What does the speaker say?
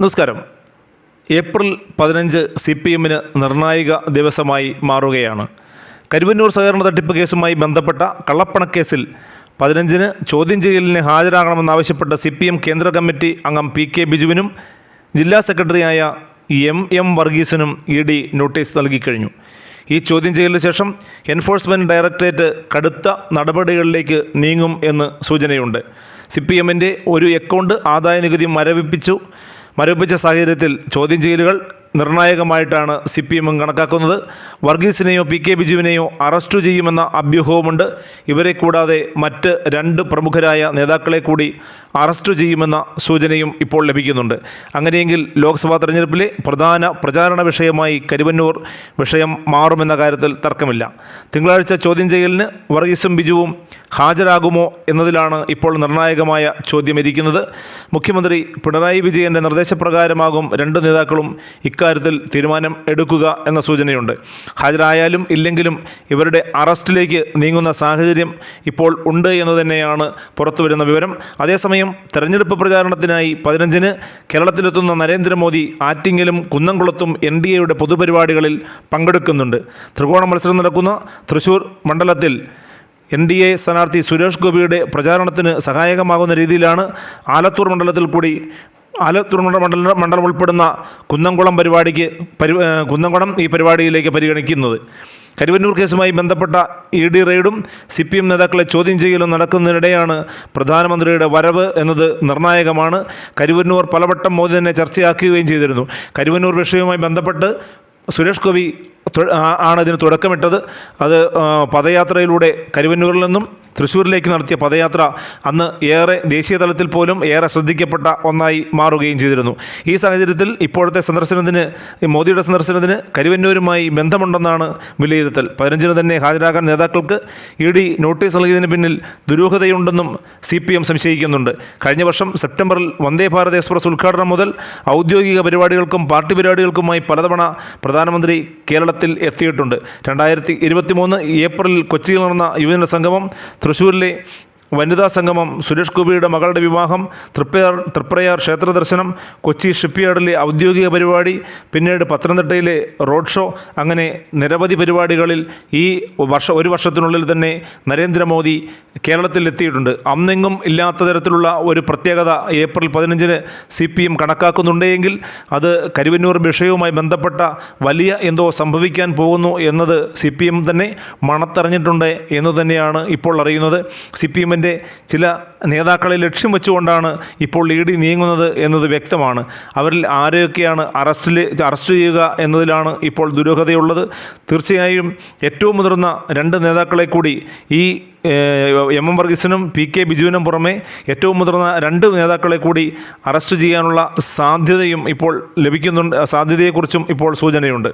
നമസ്കാരം. ഏപ്രിൽ പതിനഞ്ച് C P എമ്മിന് നിർണായക ദിവസമായി മാറുകയാണ്. കരുവന്നൂർ സഹകരണ തട്ടിപ്പ് കേസുമായി ബന്ധപ്പെട്ട കള്ളപ്പണക്കേസിൽ പതിനഞ്ചിന് ചോദ്യം ചെയ്യലിന് ഹാജരാകണമെന്നാവശ്യപ്പെട്ട സി പി എം കേന്ദ്ര കമ്മിറ്റി അംഗം പി കെ ബിജുവിനും ജില്ലാ സെക്രട്ടറിയായ എം എം വർഗീസിനും ഇ ഡി നോട്ടീസ് നൽകിക്കഴിഞ്ഞു ഈ ചോദ്യം ചെയ്യലിന് ശേഷം എൻഫോഴ്സ്മെന്റ് ഡയറക്ടറേറ്റ് കടുത്ത നടപടികളിലേക്ക് നീങ്ങും എന്ന് സൂചനയുണ്ട്. സി പി എമ്മിന്റെ ഒരു അക്കൗണ്ട് ആദായ നികുതി മരവിപ്പിച്ചു. മരവിപ്പിച്ച സാഹചര്യത്തിൽ ചോദ്യം ചെയ്യലുകൾ നിർണായകമായിട്ടാണ് സി പി എമ്മും കണക്കാക്കുന്നത്. വർഗീസിനെയോ പി കെ ബിജുവിനെയോ അറസ്റ്റ് ചെയ്യുമെന്ന അഭ്യൂഹവുമുണ്ട്. ഇവരെ കൂടാതെ മറ്റ് രണ്ട് പ്രമുഖരായ നേതാക്കളെ കൂടി അറസ്റ്റ് ചെയ്യുമെന്ന സൂചനയും ഇപ്പോൾ ലഭിക്കുന്നുണ്ട്. അങ്ങനെയെങ്കിൽ ലോക്സഭാ തെരഞ്ഞെടുപ്പിലെ പ്രധാന പ്രചാരണ വിഷയമായി കരുവന്നൂർ വിഷയം മാറുമെന്ന കാര്യത്തിൽ തർക്കമില്ല. തിങ്കളാഴ്ച ചോദ്യം ചെയ്യലിന് വർഗീസും ബിജുവും ഹാജരാകുമോ എന്നതിലാണ് ഇപ്പോൾ നിർണായകമായ ചോദ്യം ഇരിക്കുന്നത്. മുഖ്യമന്ത്രി പിണറായി വിജയന്റെ നിർദ്ദേശപ്രകാരമാകും രണ്ട് നേതാക്കളും ഇക്കാര്യത്തിൽ തീരുമാനം എടുക്കുക എന്ന സൂചനയുണ്ട്. ഹാജരായാലും ഇല്ലെങ്കിലും ഇവരുടെ അറസ്റ്റിലേക്ക് നീങ്ങുന്ന സാഹചര്യം ഇപ്പോൾ ഉണ്ട് എന്ന് തന്നെയാണ് പുറത്തുവരുന്ന വിവരം. അതേസമയം തെരഞ്ഞെടുപ്പ് പ്രചാരണത്തിനായി പതിനഞ്ചിന് കേരളത്തിലെത്തുന്ന നരേന്ദ്രമോദി ആറ്റിങ്ങലും കുന്നംകുളത്തും എൻ ഡി എയുടെ പൊതുപരിപാടികളിൽ പങ്കെടുക്കുന്നുണ്ട്. ത്രികോണ മത്സരം നടക്കുന്ന തൃശൂർ മണ്ഡലത്തിൽ എൻ ഡി എ സ്ഥാനാർത്ഥി സുരേഷ് ഗോപിയുടെ പ്രചാരണത്തിന് സഹായകമാകുന്ന രീതിയിലാണ് ആലത്തൂർ മണ്ഡലത്തിൽ കൂടി ആലത്തൂർ മണ്ഡല മണ്ഡല ഉൾപ്പെടുന്ന കുന്നംകുളം പരിപാടിക്ക് പരി കുന്നംകുളം ഈ പരിപാടിയിലേക്ക് പരിഗണിക്കുന്നത്. കരുവന്നൂർ കേസുമായി ബന്ധപ്പെട്ട ഇ ഡി റെയ്ഡും സി പി എം നേതാക്കളെ ചോദ്യം ചെയ്യലും നടക്കുന്നതിനിടെയാണ് പ്രധാനമന്ത്രിയുടെ വരവ് എന്നത് നിർണായകമാണ്. കരുവന്നൂർ പലവട്ടം മോദി തന്നെ ചർച്ചയാക്കുകയും ചെയ്തിരുന്നു. കരുവന്നൂർ വിഷയവുമായി ബന്ധപ്പെട്ട് സുരേഷ് ഗോപി ആണ് ഇതിന് തുടക്കമിട്ടത്. അത് പദയാത്രയിലൂടെ കരുവന്നൂരിൽ നിന്നും തൃശ്ശൂരിലേക്ക് നടത്തിയ പദയാത്ര അന്ന് ഏറെ ദേശീയ തലത്തിൽ പോലും ഏറെ ശ്രദ്ധിക്കപ്പെട്ട ഒന്നായി മാറുകയും ചെയ്തിരുന്നു. ഈ സാഹചര്യത്തിൽ ഇപ്പോഴത്തെ സന്ദർശനത്തിന് മോദിയുടെ സന്ദർശനത്തിന് കരുവന്നൂരുമായി ബന്ധമുണ്ടെന്നാണ് വിലയിരുത്തൽ. പതിനഞ്ചിന് തന്നെ ഹാജരാകാൻ നേതാക്കൾക്ക് ഇ ഡി നോട്ടീസ് നൽകിയതിന് പിന്നിൽ ദുരൂഹതയുണ്ടെന്നും സി പി എം സംശയിക്കുന്നുണ്ട്. കഴിഞ്ഞ വർഷം സെപ്റ്റംബറിൽ വന്ദേ ഭാരത് എക്സ്പ്രസ് ഉദ്ഘാടനം മുതൽ ഔദ്യോഗിക പരിപാടികൾക്കും പാർട്ടി പരിപാടികൾക്കുമായി പലതവണ പ്രധാനമന്ത്രി കേരളത്തിൽ എത്തിയിട്ടുണ്ട്. രണ്ടായിരത്തി ഇരുപത്തി മൂന്ന് ഏപ്രിലിൽ കൊച്ചിയിൽ നടന്ന യുവജന സംഗമം തൃശ്ശൂരിലെ വനിതാ സംഗമം സുരേഷ് ഗോപിയുടെ മകളുടെ വിവാഹം തൃപ്പയാർ തൃപ്രയാർ ക്ഷേത്ര ദർശനം കൊച്ചി ഷിപ്പ്യാർഡിലെ ഔദ്യോഗിക പരിപാടി പിന്നീട് പത്തനംതിട്ടയിലെ റോഡ് ഷോ അങ്ങനെ നിരവധി പരിപാടികളിൽ ഈ വർഷ ഒരു വർഷത്തിനുള്ളിൽ തന്നെ നരേന്ദ്രമോദി കേരളത്തിൽ എത്തിയിട്ടുണ്ട് അന്നെങ്ങും ഇല്ലാത്ത തരത്തിലുള്ള ഒരു പ്രത്യേകത ഏപ്രിൽ പതിനഞ്ചിന് സി പി എം കണക്കാക്കുന്നുണ്ടെങ്കിൽ അത് കരുവന്നൂർ വിഷയവുമായി ബന്ധപ്പെട്ട വലിയ എന്തോ സംഭവിക്കാൻ പോകുന്നു എന്നത് സി പി എം തന്നെ മണത്തറിഞ്ഞിട്ടുണ്ട് എന്ന് തന്നെയാണ് ഇപ്പോൾ അറിയുന്നത്. സി പി എമ്മിന്റെ ചില നേതാക്കളെ ലക്ഷ്യം വെച്ചുകൊണ്ടാണ് ഇപ്പോൾ ഇ ഡി നീങ്ങുന്നത് എന്നത് വ്യക്തമാണ്. അവരിൽ ആരെയൊക്കെയാണ് അറസ്റ്റിൽ അറസ്റ്റ് ചെയ്യുക എന്നതിലാണ് ഇപ്പോൾ ദുരൂഹതയുള്ളത്. തീർച്ചയായും ഏറ്റവും മുതിർന്ന രണ്ട് നേതാക്കളെ കൂടി ഈ എം എം വർഗീസിനും പി കെ ബിജുവിനും പുറമെ ഏറ്റവും മുതിർന്ന രണ്ട് നേതാക്കളെ കൂടി അറസ്റ്റ് ചെയ്യാനുള്ള സാധ്യതയും ഇപ്പോൾ ലഭിക്കുന്നുണ്ട് സാധ്യതയെക്കുറിച്ചും ഇപ്പോൾ സൂചനയുണ്ട്.